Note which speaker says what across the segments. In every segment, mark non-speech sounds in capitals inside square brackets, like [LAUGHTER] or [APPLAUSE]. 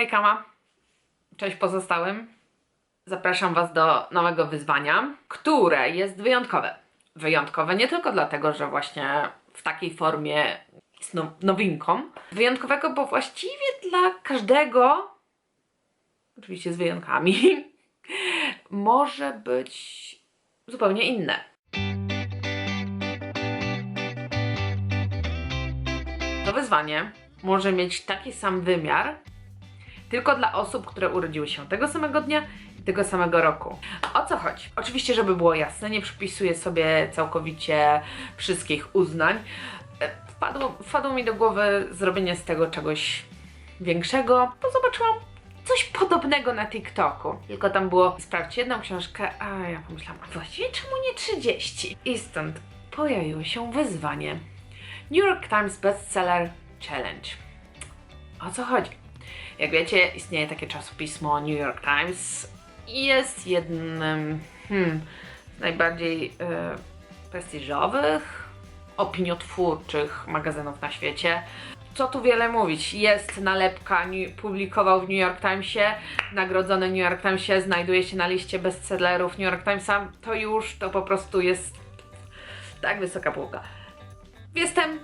Speaker 1: Hej Kama, cześć pozostałym. Zapraszam Was do nowego wyzwania, które jest wyjątkowe. Wyjątkowe nie tylko dlatego, że właśnie w takiej formie jest now- nowinką. Wyjątkowego, bo właściwie dla każdego, oczywiście z wyjątkami, [LAUGHS] może być zupełnie inne. To wyzwanie może mieć taki sam wymiar tylko dla osób, które urodziły się tego samego dnia i tego samego roku. O co chodzi? Oczywiście, żeby było jasne, nie przypisuję sobie całkowicie wszystkich uznań. E, Wpadło, wpadło mi do głowy zrobienie z tego czegoś większego, bo zobaczyłam coś podobnego na TikToku. Tylko tam było sprawdź jedną książkę, a ja pomyślałam, a właściwie czemu nie 30? I stąd pojawiło się wyzwanie. New York Times Bestseller Challenge. O co chodzi? Jak wiecie, istnieje takie czasopismo New York Times i jest jednym hmm, z najbardziej e, prestiżowych, opiniotwórczych magazynów na świecie. Co tu wiele mówić? Jest nalepka, publikował w New York Timesie, nagrodzony New York Timesie, znajduje się na liście bestsellerów New York Timesa. To już, to po prostu jest tak wysoka półka. Jestem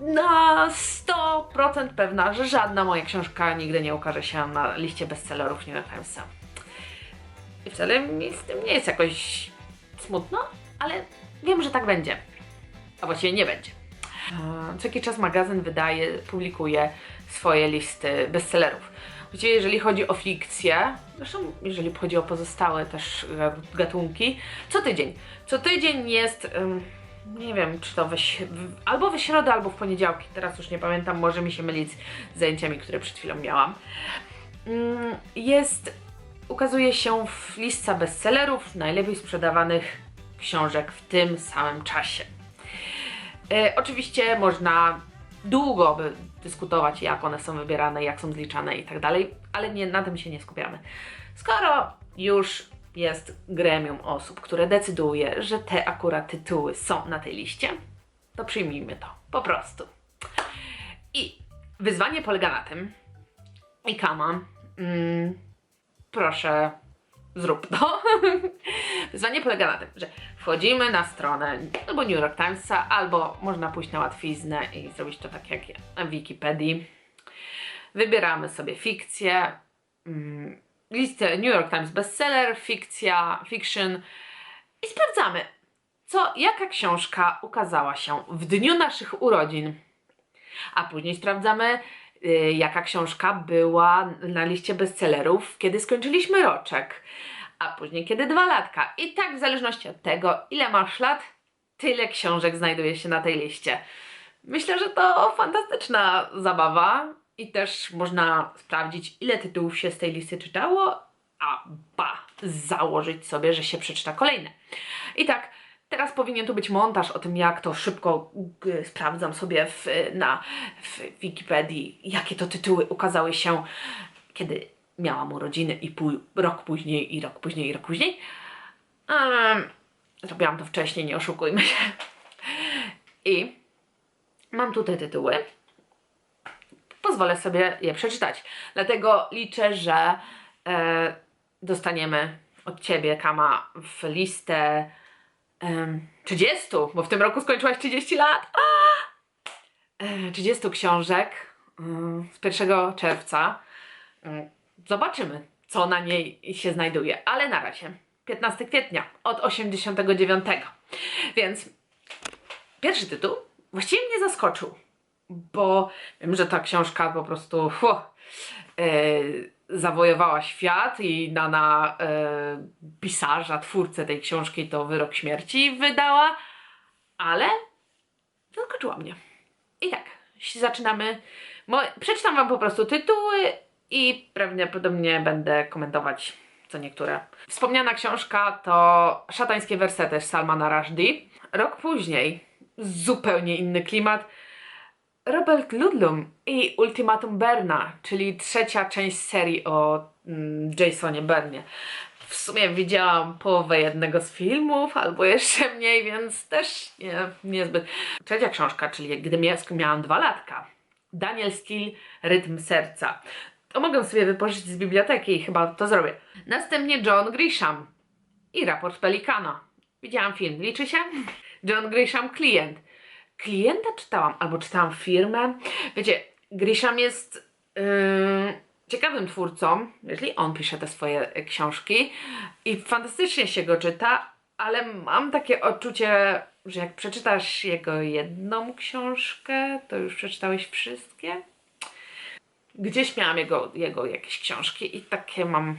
Speaker 1: na 100% pewna, że żadna moja książka nigdy nie ukaże się na liście bestsellerów New York Timesa. I wcale mi z tym nie jest jakoś smutno, ale wiem, że tak będzie. A właściwie nie będzie. Co jakiś czas magazyn wydaje, publikuje swoje listy bestsellerów. Właściwie jeżeli chodzi o fikcję, zresztą jeżeli chodzi o pozostałe też e, gatunki, co tydzień. Co tydzień jest, ym, nie wiem, czy to we, albo we środę, albo w poniedziałki, teraz już nie pamiętam, może mi się mylić z zajęciami, które przed chwilą miałam. Ym, Jest, ukazuje się w lista bestsellerów najlepiej sprzedawanych książek w tym samym czasie. E, oczywiście można długo by dyskutować, jak one są wybierane, jak są zliczane i tak dalej, ale nie, na tym się nie skupiamy. Skoro już jest gremium osób, które decyduje, że te akurat tytuły są na tej liście, to przyjmijmy to. Po prostu. I wyzwanie polega na tym, i Kama, mm, proszę, zrób to. [LAUGHS] Wyzwanie polega na tym, że wchodzimy na stronę albo New York Timesa, albo można pójść na łatwiznę i zrobić to tak jak ja, na Wikipedii. Wybieramy sobie fikcję, mm, listę New York Times bestseller, fikcja, fiction i sprawdzamy, co, jaka książka ukazała się w dniu naszych urodzin. A później sprawdzamy, y, jaka książka była na liście bestsellerów, kiedy skończyliśmy roczek a później kiedy dwa latka. I tak w zależności od tego, ile masz lat, tyle książek znajduje się na tej liście. Myślę, że to fantastyczna zabawa i też można sprawdzić, ile tytułów się z tej listy czytało, a ba, założyć sobie, że się przeczyta kolejne. I tak, teraz powinien tu być montaż o tym, jak to szybko sprawdzam sobie w, na w Wikipedii, jakie to tytuły ukazały się, kiedy miałam urodziny i pół, rok później, i rok później, i rok później. Um, zrobiłam to wcześniej, nie oszukujmy się. I mam tutaj tytuły. Pozwolę sobie je przeczytać. Dlatego liczę, że e, dostaniemy od Ciebie, Kama, w listę em, 30, bo w tym roku skończyłaś 30 lat. A! E, 30 książek mm, z 1 czerwca. Mm, Zobaczymy, co na niej się znajduje, ale na razie 15 kwietnia od 89. Więc pierwszy tytuł właściwie mnie zaskoczył, bo wiem, że ta książka po prostu hu, e, zawojowała świat i Nana e, pisarza, twórcę tej książki to wyrok śmierci wydała, ale zaskoczyła mnie. I tak, zaczynamy. Mo- przeczytam Wam po prostu tytuły i prawdopodobnie będę komentować co niektóre. Wspomniana książka to Szatańskie wersety Salmana Rushdie. Rok później, zupełnie inny klimat, Robert Ludlum i Ultimatum Berna, czyli trzecia część serii o mm, Jasonie Bernie. W sumie widziałam połowę jednego z filmów, albo jeszcze mniej, więc też nie, niezbyt. Trzecia książka, czyli gdy mia- miałam dwa latka. Daniel Steele, Rytm Serca. To mogę sobie wypożyczyć z biblioteki i chyba to zrobię. Następnie John Grisham i raport Pelikana. Widziałam film, liczy się? John Grisham, klient. Klienta czytałam, albo czytałam firmę. Wiecie, Grisham jest yy, ciekawym twórcą, jeżeli on pisze te swoje książki i fantastycznie się go czyta, ale mam takie odczucie, że jak przeczytasz jego jedną książkę, to już przeczytałeś wszystkie. Gdzieś miałam jego, jego jakieś książki i takie mam.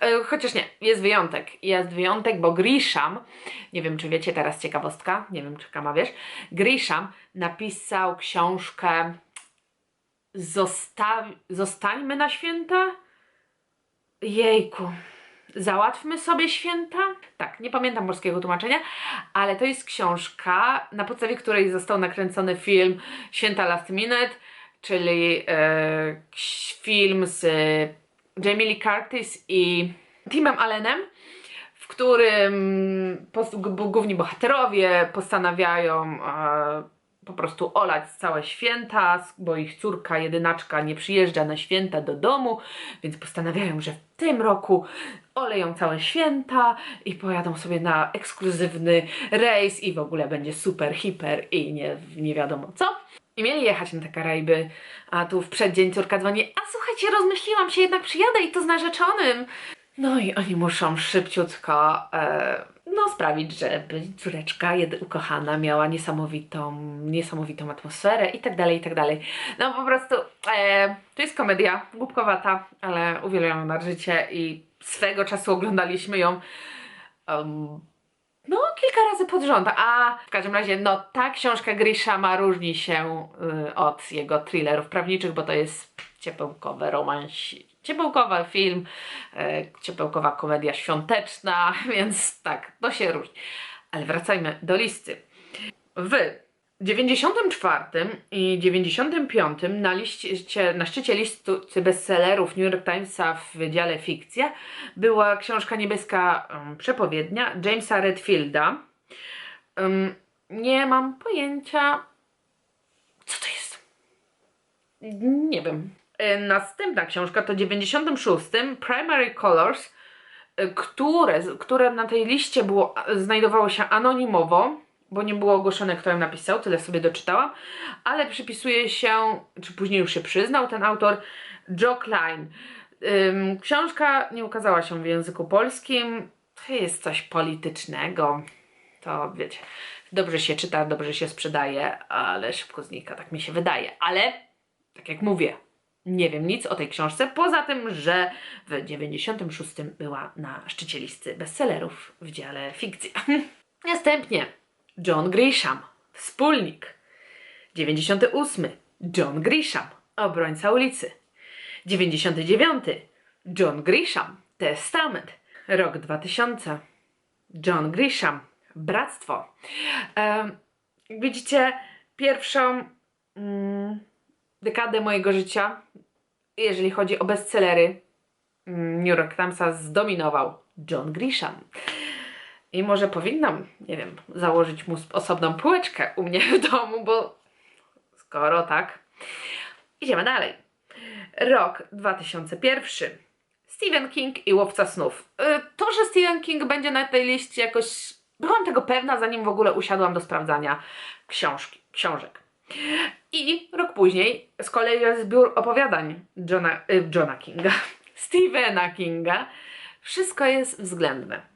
Speaker 1: E, Chociaż nie, jest wyjątek. Jest wyjątek, bo Grisham, nie wiem czy wiecie, teraz ciekawostka, nie wiem czy Kama wiesz, Grisham napisał książkę Zostańmy na święta? Jejku. Załatwmy sobie święta? Tak, nie pamiętam polskiego tłumaczenia, ale to jest książka, na podstawie której został nakręcony film Święta Last Minute, czyli e, film z Jamie Lee Curtis i Timem Allenem, w którym główni bohaterowie postanawiają e, po prostu olać całe święta, bo ich córka jedynaczka nie przyjeżdża na święta do domu, więc postanawiają, że w tym roku oleją całe święta i pojadą sobie na ekskluzywny rejs i w ogóle będzie super, hiper i nie, nie wiadomo co. I mieli jechać na te Karaiby, a tu w przeddzień córka dzwoni, a słuchajcie, rozmyśliłam się, jednak przyjadę i to z narzeczonym. No i oni muszą szybciutko e, no, sprawić, żeby córeczka ukochana miała niesamowitą, niesamowitą atmosferę i tak dalej, i tak dalej. No po prostu e, to jest komedia, głupkowata, ale uwielbiam ją na życie i swego czasu oglądaliśmy ją em, no kilka razy pod rząd, a w każdym razie no ta książka Grishama różni się y, od jego thrillerów prawniczych, bo to jest ciepełkowy romans, ciepełkowy film, e, ciepełkowa komedia świąteczna, [LAUGHS] więc tak, to się różni. Ale wracajmy do listy. W 94 i 95 na, liście, na szczycie listy bestsellerów New York Timesa w wydziale fikcja była książka niebieska um, przepowiednia Jamesa Redfielda. Um, nie mam pojęcia, co to jest. Nie wiem. E, Następna książka to 96 Primary Colors, e, które, które na tej liście było, znajdowało się anonimowo, bo nie było ogłoszone, kto ją napisał, tyle sobie doczytałam, ale przypisuje się, czy później już się przyznał ten autor, Joe Klein. Ym, książka nie ukazała się w języku polskim, to jest coś politycznego, to wiecie, dobrze się czyta, dobrze się sprzedaje, ale szybko znika, tak mi się wydaje, ale tak jak mówię, nie wiem nic o tej książce, poza tym, że w 96 była na szczycie listy bestsellerów w dziale fikcja. [LAUGHS] Następnie John Grisham, Wspólnik. 98. John Grisham, Obrońca ulicy. 99. John Grisham, Testament. Rok 2000. John Grisham, Bractwo. Widzicie, pierwszą mm, dekadę mojego życia, jeżeli chodzi o bestsellery, mm, New York Timesa zdominował John Grisham. I może powinnam, nie wiem, założyć mu osobną półeczkę u mnie w domu, bo skoro tak. Idziemy dalej. Rok 2001. Stephen King i Łowca Snów. Y, To, że Stephen King będzie na tej liście jakoś... Byłam tego pewna, zanim w ogóle usiadłam do sprawdzania książki, książek. I rok później z kolei jest zbiór opowiadań Johna, y, Johna Kinga, [LAUGHS] Stephena Kinga. Wszystko jest względne.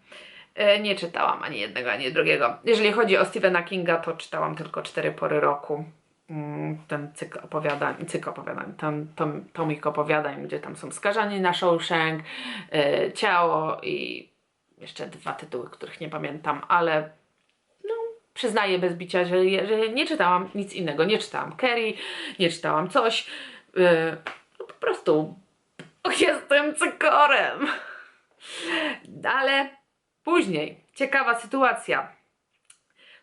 Speaker 1: E, Nie czytałam ani jednego, ani drugiego. Jeżeli chodzi o Stephena Kinga, to czytałam tylko cztery pory roku. Mm, Ten cykl opowiadań, cykl opowiadań, ten tom, tomik opowiadań, gdzie tam są skazani na Shawshank, e, Ciało i jeszcze dwa tytuły, których nie pamiętam, ale no, przyznaję bez bicia, że, że nie czytałam nic innego. Nie czytałam Kerry, nie czytałam coś. No, po prostu [LAUGHS] jestem cykorem. Ale Później, ciekawa sytuacja.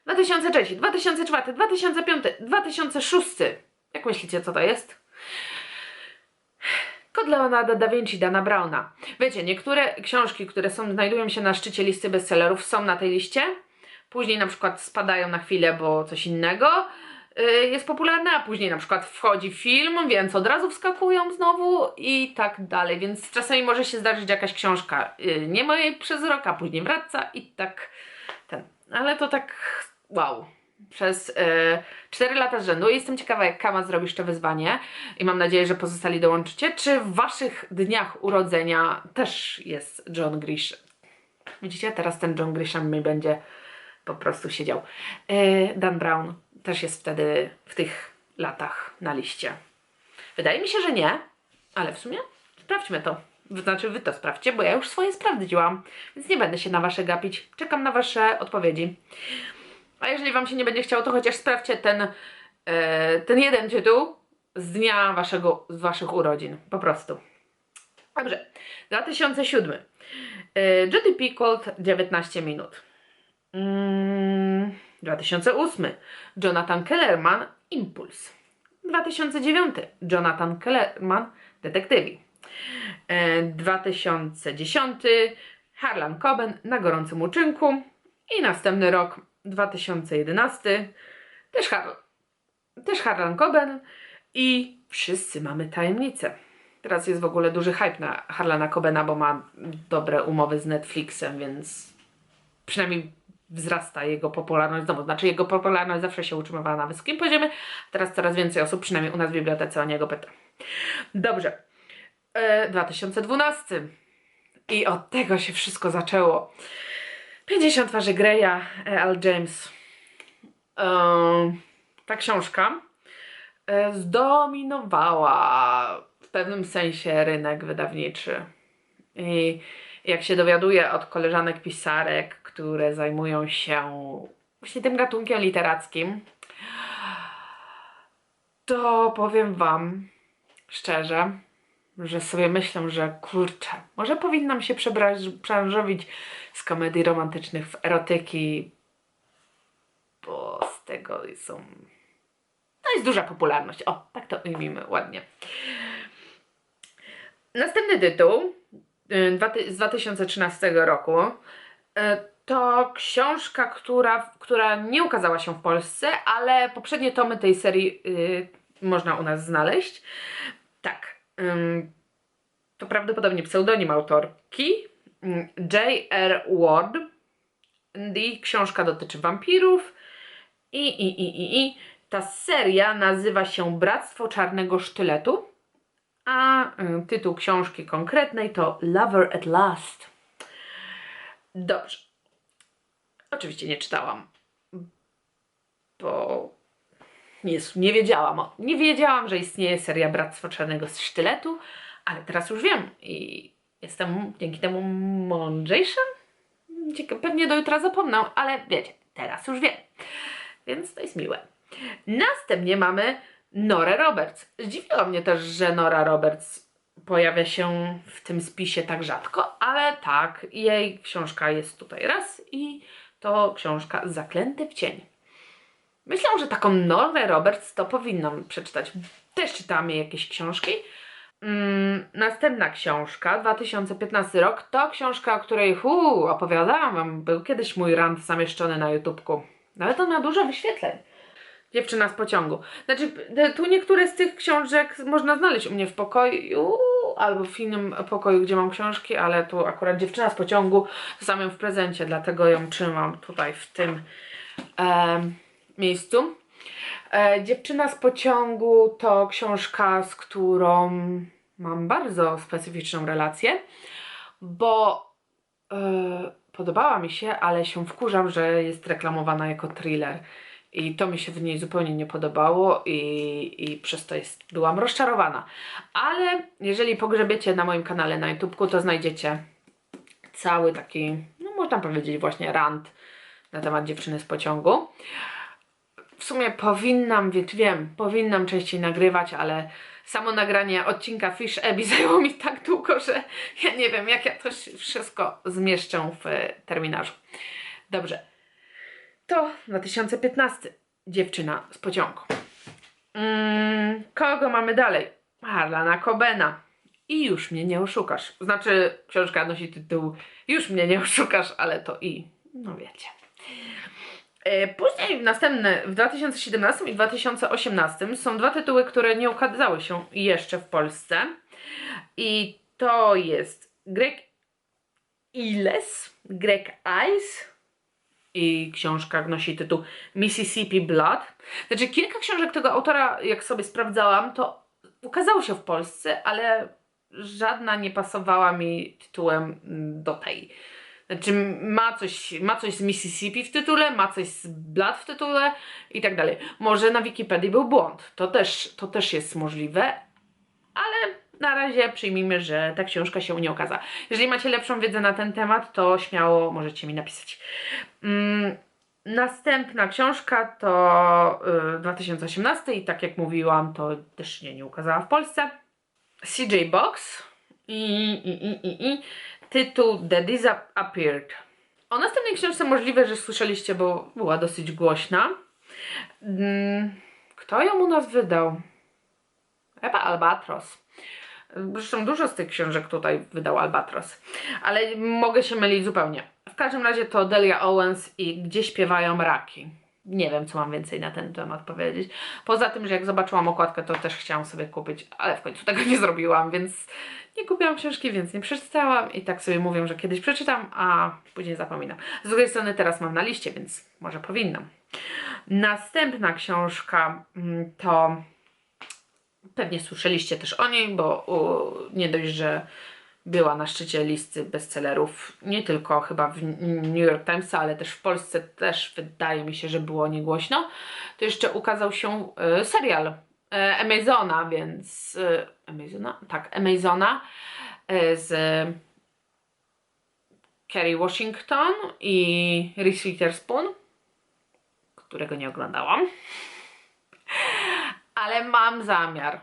Speaker 1: 2003, 2004, 2005, 2006. Jak myślicie, co to jest? Kod Leonarda da Vinci, Dana Browna. Wiecie, niektóre książki, które są, znajdują się na szczycie listy bestsellerów, są na tej liście. Później na przykład spadają na chwilę, bo coś innego. Y, jest popularne, a później na przykład wchodzi film, więc od razu wskakują znowu i tak dalej. Więc czasami może się zdarzyć jakaś książka y, nie mojej przez rok, a później wraca i tak ten. Ale to tak wow. Przez y, 4 lata z rzędu. Jestem ciekawa, jak Kama zrobi jeszcze wyzwanie i mam nadzieję, że pozostali dołączycie. Czy w waszych dniach urodzenia też jest John Grisham? Widzicie, teraz ten John Grisham mi będzie po prostu siedział. E, Dan Brown też jest wtedy w tych latach na liście. Wydaje mi się, że nie, ale w sumie sprawdźmy to. Znaczy, wy to sprawdźcie, bo ja już swoje sprawdziłam, więc nie będę się na wasze gapić. Czekam na wasze odpowiedzi. A jeżeli wam się nie będzie chciało, to chociaż sprawdźcie ten, e, ten jeden tytuł z dnia waszego, z waszych urodzin. Po prostu. Dobrze. 2007. E, Jodie Picoult 19 minut. Mm, 2008. Jonathan Kellerman Impuls. 2009. Jonathan Kellerman Detektywi. E, 2010. Harlan Coben na gorącym uczynku. I następny rok 2011. Też, Har też Harlan Coben. I wszyscy mamy tajemnicę. Teraz jest w ogóle duży hype na Harlana Cobena, bo ma dobre umowy z Netflixem, więc przynajmniej wzrasta jego popularność znowu. Znaczy jego popularność zawsze się utrzymywała na wysokim poziomie, teraz coraz więcej osób, przynajmniej u nas w bibliotece, o niego pyta. Dobrze. E, 2012. I od tego się wszystko zaczęło. 50 twarzy Greya, e, Al James. E, ta książka e, zdominowała w pewnym sensie rynek wydawniczy. I jak się dowiaduję od koleżanek pisarek, które zajmują się właśnie tym gatunkiem literackim, to powiem Wam szczerze, że sobie myślę, że kurczę, może powinnam się przebranżowić z komedii romantycznych w erotyki, bo z tego są. To jest duża popularność. O, tak to ujmijmy ładnie. Następny tytuł y, z 2013 roku y, to książka, która, która nie ukazała się w Polsce, ale poprzednie tomy tej serii y, można u nas znaleźć. Tak. ym, to prawdopodobnie pseudonim autorki J.R. Ward. I książka dotyczy wampirów. I, i, i, i, i. Ta seria nazywa się Bractwo Czarnego Sztyletu. A y, tytuł książki konkretnej to Lover at Last. Dobrze. Oczywiście nie czytałam, bo nie, nie wiedziałam, o, nie wiedziałam, że istnieje seria Bractwo Czarnego Sztyletu, ale teraz już wiem i jestem dzięki temu mądrzejsza. Cieka- Pewnie do jutra zapomnę, ale wiecie, teraz już wiem. Więc to jest miłe. Następnie mamy Norę Roberts. Zdziwiło mnie też, że Nora Roberts pojawia się w tym spisie tak rzadko, ale tak, jej książka jest tutaj raz i to książka Zaklęty w cień. Myślę, że taką Norę Roberts to powinnam przeczytać. Też czytałam jej jakieś książki. Mm, następna książka, 2015 rok, to książka, o której hu, opowiadałam wam. Był kiedyś mój rant zamieszczony na YouTubku. Nawet on ma dużo wyświetleń. Dziewczyna z pociągu. Znaczy, tu niektóre z tych książek można znaleźć u mnie w pokoju albo w innym pokoju, gdzie mam książki, ale tu akurat dziewczyna z pociągu samym w prezencie, dlatego ją trzymam tutaj w tym em, miejscu. E, dziewczyna z pociągu to książka, z którą mam bardzo specyficzną relację, bo e, podobała mi się, ale się wkurzam, że jest reklamowana jako thriller. I to mi się w niej zupełnie nie podobało i, i przez to jest, byłam rozczarowana. Ale jeżeli pogrzebiecie na moim kanale na YouTubeku, to znajdziecie cały taki, no można powiedzieć właśnie rant na temat dziewczyny z pociągu. W sumie powinnam, wie- wiem, powinnam częściej nagrywać, ale samo nagranie odcinka Fish Abby [LAUGHS] zajęło mi tak długo, że ja nie wiem, jak ja to wszystko zmieszczę w terminarzu. Dobrze. To 2015. Dziewczyna z pociągu. Mm, kogo mamy dalej? Harlana Cobena. I już mnie nie oszukasz. Znaczy, książka nosi tytuł Już mnie nie oszukasz, ale to i. No wiecie. E, Później następne w 2017 i 2018 są dwa tytuły, które nie ukazały się jeszcze w Polsce. I to jest Greg Iles, Greg Eyes i książka nosi tytuł Mississippi Blood. Znaczy kilka książek tego autora, jak sobie sprawdzałam, to ukazało się w Polsce, ale żadna nie pasowała mi tytułem mm, do tej. Znaczy ma coś, ma coś z Mississippi w tytule, ma coś z Blood w tytule i tak dalej. Może na Wikipedii był błąd, to też, to też jest możliwe, na razie przyjmijmy, że ta książka się nie okaza. Jeżeli macie lepszą wiedzę na ten temat, to śmiało możecie mi napisać. Mm, następna książka to y, 2018 i tak jak mówiłam, to też nie, nie ukazała w Polsce. CJ Box i, i, i, i, i tytuł The Disappeared. O następnej książce możliwe, że słyszeliście, bo była dosyć głośna. Mm, Kto ją u nas wydał? Chyba Albatros. Zresztą dużo z tych książek tutaj wydał Albatros, ale mogę się mylić zupełnie. W każdym razie to Delia Owens i Gdzie śpiewają raki. Nie wiem, co mam więcej na ten temat powiedzieć. Poza tym, że jak zobaczyłam okładkę, to też chciałam sobie kupić, ale w końcu tego nie zrobiłam, więc nie kupiłam książki, więc nie przeczytałam i tak sobie mówię, że kiedyś przeczytam, a później zapominam. Z drugiej strony teraz mam na liście, więc może powinnam. Następna książka mm, to Pewnie słyszeliście też o niej, bo u, nie dość, że była na szczycie listy bestsellerów, nie tylko chyba w New York Times, ale też w Polsce też wydaje mi się, że było niegłośno, to jeszcze ukazał się e, serial e, Amazona, więc e, Amazona? Tak, Amazona e, z Kerry Washington i Reese Witherspoon, którego nie oglądałam ale mam zamiar,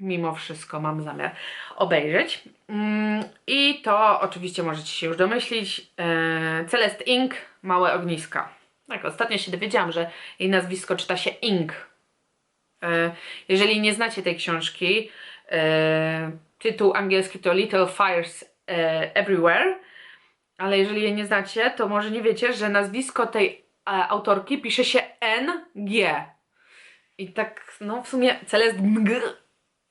Speaker 1: mimo wszystko mam zamiar obejrzeć. Mm, I to oczywiście możecie się już domyślić. E, Celest Ink, Małe Ogniska. Tak, ostatnio się dowiedziałam, że jej nazwisko czyta się Ink. E, jeżeli nie znacie tej książki, e, tytuł angielski to Little Fires Everywhere, ale jeżeli jej nie znacie, to może nie wiecie, że nazwisko tej autorki pisze się NG. I tak, no w sumie Celest Mg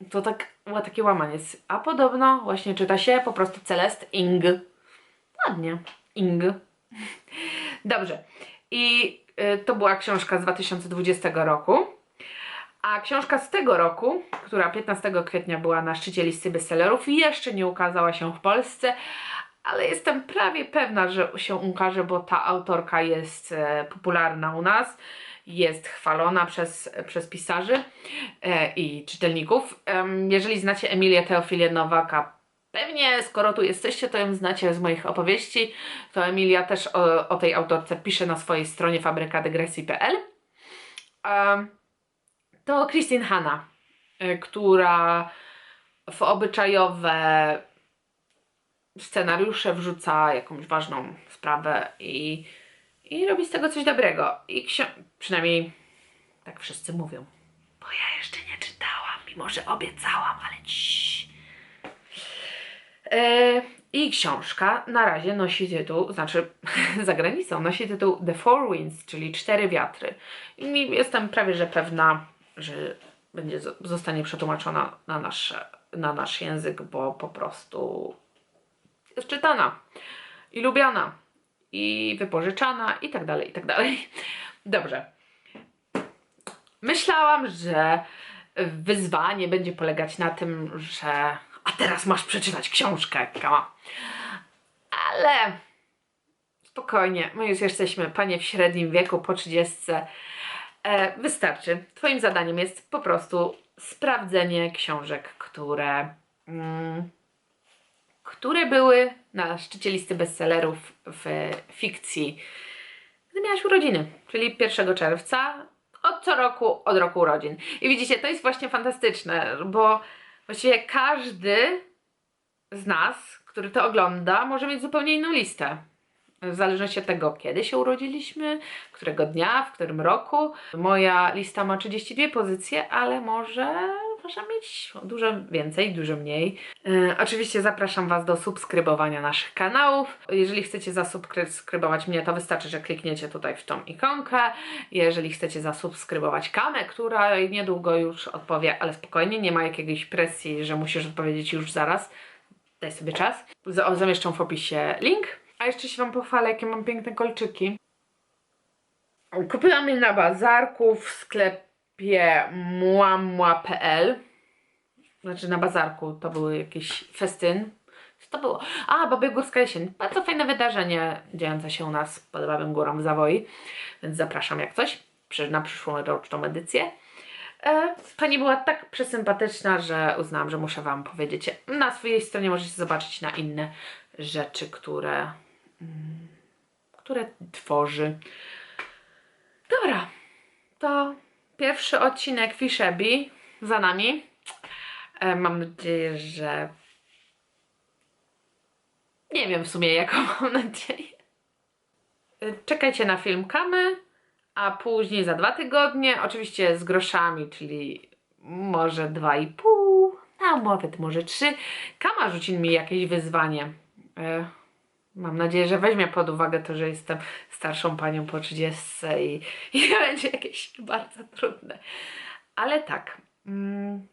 Speaker 1: to tak było takie łamanie. A podobno właśnie czyta się po prostu Celest Ing. Ładnie. Ing. Dobrze. I y, to była książka z 2020 roku. A książka z tego roku, która 15 kwietnia była na szczycie listy bestsellerów, jeszcze nie ukazała się w Polsce, ale jestem prawie pewna, że się ukaże, bo ta autorka jest e, popularna u nas jest chwalona przez, przez pisarzy e, i czytelników. Jeżeli znacie Emilię Teofilię Nowaka, pewnie skoro tu jesteście, to ją znacie z moich opowieści, to Emilia też o, o tej autorce pisze na swojej stronie fabrykadygresji.pl. To Christine Hanna, e, która w obyczajowe scenariusze wrzuca jakąś ważną sprawę i i robi z tego coś dobrego. I przynajmniej tak wszyscy mówią. Bo ja jeszcze nie czytałam, mimo że obiecałam, ale ciii. E, I książka na razie nosi tytuł, znaczy [LAUGHS] za granicą nosi tytuł The Four Winds, czyli Cztery Wiatry. I jestem prawie że pewna, że będzie zostanie przetłumaczona na nasz, na nasz język, bo po prostu jest czytana i lubiana i wypożyczana i tak dalej, i tak dalej. Dobrze. Myślałam, że wyzwanie będzie polegać na tym, że a teraz masz przeczytać książkę, kama. Ale spokojnie, my już jesteśmy, panie w średnim wieku, po 30. E, wystarczy. Twoim zadaniem jest po prostu sprawdzenie książek, które... Mm, które były na szczycie listy bestsellerów w fikcji, gdy miałaś urodziny, czyli 1 czerwca, od co roku, od roku urodzin. I widzicie, to jest właśnie fantastyczne, bo właściwie każdy z nas, który to ogląda, może mieć zupełnie inną listę. W zależności od tego, kiedy się urodziliśmy, którego dnia, w którym roku. Moja lista ma 32 pozycje, ale może można mieć dużo więcej, dużo mniej. E, oczywiście zapraszam Was do subskrybowania naszych kanałów. Jeżeli chcecie zasubskrybować mnie, to wystarczy, że klikniecie tutaj w tą ikonkę. Jeżeli chcecie zasubskrybować Kamę, która niedługo już odpowie, ale spokojnie, nie ma jakiejś presji, że musisz odpowiedzieć już zaraz. Daj sobie czas. Z- Zamieszczę w opisie link. A jeszcze się Wam pochwalę, jakie mam piękne kolczyki. Kupiłam je na bazarku w sklepie muamua.pl. Znaczy na bazarku to był jakiś festyn. Co to było? A, Babia Górska Jesień. Bardzo fajne wydarzenie dziejące się u nas pod Babią Górą Zawoi. Więc zapraszam jak coś na przyszłą roczną edycję. E, pani była tak przesympatyczna, że uznałam, że muszę Wam powiedzieć. Na swojej stronie możecie zobaczyć na inne rzeczy, które, mm, które tworzy. Dobra, to pierwszy odcinek Fishebi za nami. E, mam nadzieję, że. Nie wiem w sumie, jaką [LAUGHS] mam nadzieję. E, Czekajcie na film Kamy, a później za dwa tygodnie, oczywiście z groszami, czyli może dwa i pół, a nawet może trzy. Kama rzuci mi jakieś wyzwanie. E, Mam nadzieję, że weźmie pod uwagę to, że jestem starszą panią po 30 i, i [LAUGHS] będzie jakieś bardzo trudne. Ale tak. Mm,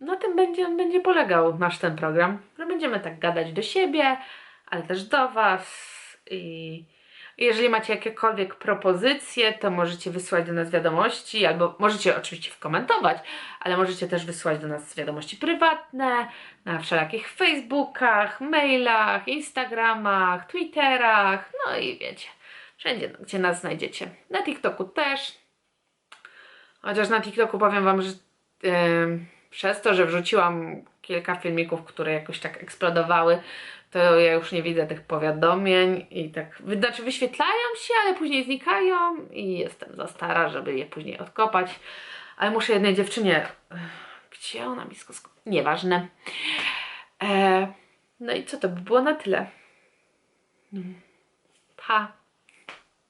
Speaker 1: na tym będzie, będzie polegał nasz ten program, że będziemy tak gadać do siebie, ale też do Was. I jeżeli macie jakiekolwiek propozycje, to możecie wysłać do nas wiadomości, albo możecie oczywiście komentować, ale możecie też wysłać do nas wiadomości prywatne, na wszelakich Facebookach, mailach, Instagramach, Twitterach, no i wiecie, wszędzie, gdzie nas znajdziecie. Na TikToku też. Chociaż na TikToku powiem Wam, że em, przez to, że wrzuciłam kilka filmików, które jakoś tak eksplodowały, to ja już nie widzę tych powiadomień i tak, znaczy wyświetlają się, ale później znikają i jestem za stara, żeby je później odkopać. Ale muszę jednej dziewczynie, ech, gdzie ona mi Nieważne. E, no i co to by było na tyle? Mm. Pa.